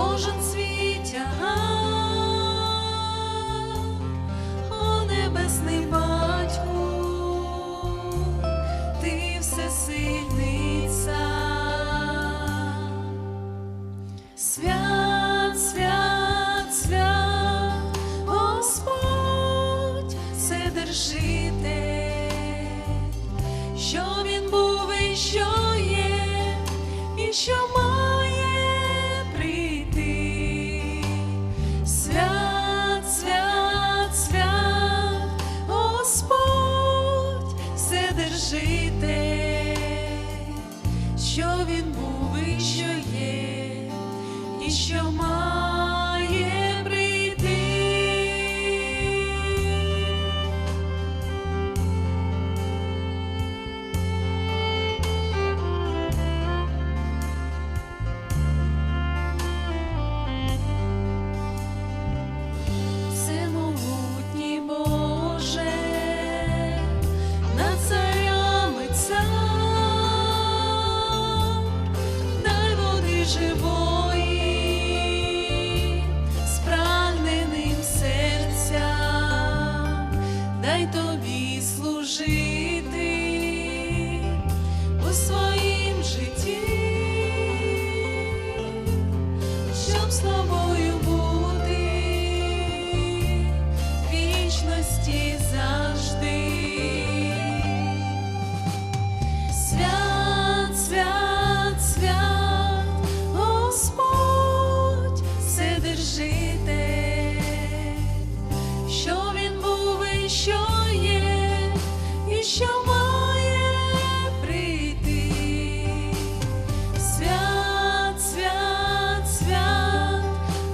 кожен свій тягар, о небесний батьку, ти всесильниця, цар. свят, свят, свят, Господь Вседержитель, що він був і що є, і що має. Вседержитель, що він був і що є, і що має Вседержитель, що він був і що є, і що має прийти. Свят, свят, свят,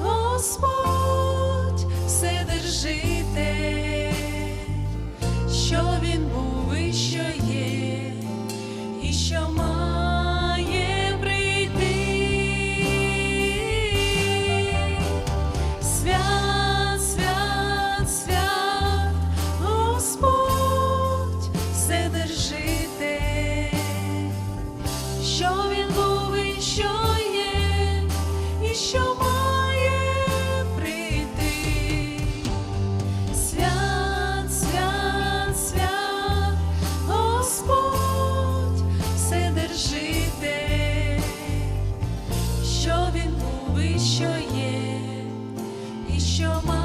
Господь Вседержитель, що він був і що що він був і що є, і що має прийти. Свят, свят, свят, Господь Вседержитель, що він був і що є, і що має.